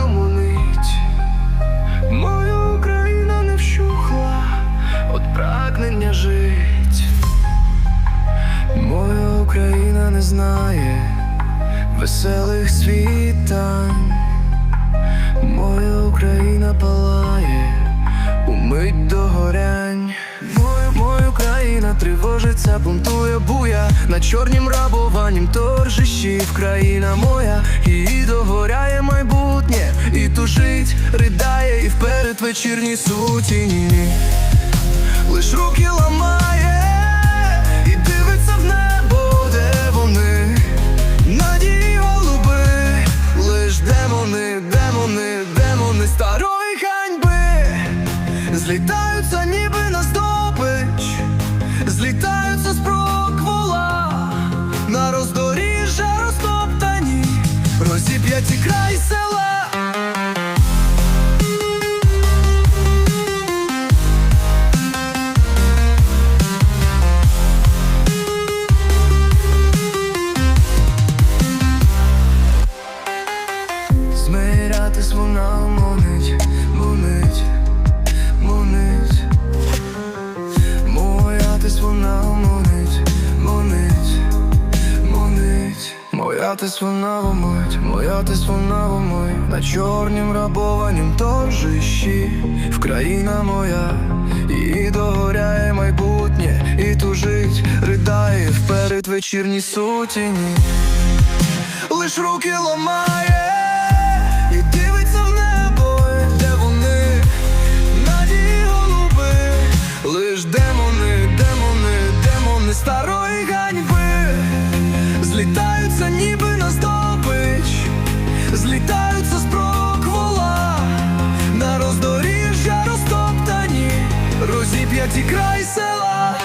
гомонить. Моя Україна не вщухла от прагнення жить. Моя Україна не знає веселих світань. Моя Україна палає умить до горянь. Моя, моя Україна тривожиться, бунтує буя на чорнім рабованім торжищі. Країна моя, її догоряє майбутнє, і тужить, ридає, і вперед вечірній сутіні. Лиш руки ламає і дивиться в небо, де вони. Надії голуби, лиш демони, демони, демони старої ганьби. Злітаються ніби розіп'яті край села Моятись вона вомить, моятись вона вомить На чорнім рабованім торжищі Вкраїна моя, і догоряє майбутнє І тужить, ридає вперед вечірні сутіні. Лиш руки ламає злітаються ніби на здобич, злітаються з проквола, на роздоріжжя розтоптані, розіп'яті край села.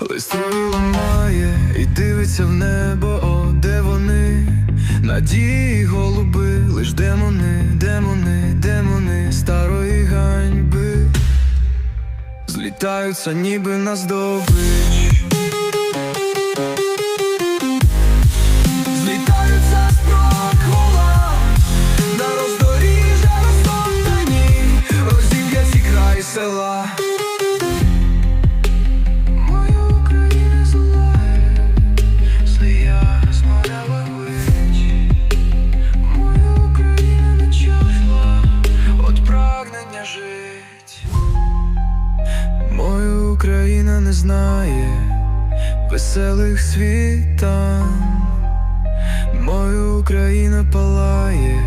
Листою ламає і дивиться в небо, Надії голуби, лиш демони, демони, демони старої ганьби. Злітаються ніби на здобич. Злітаються з прокола На роздоріжжя край села знає веселих світан. Моя Україна палає.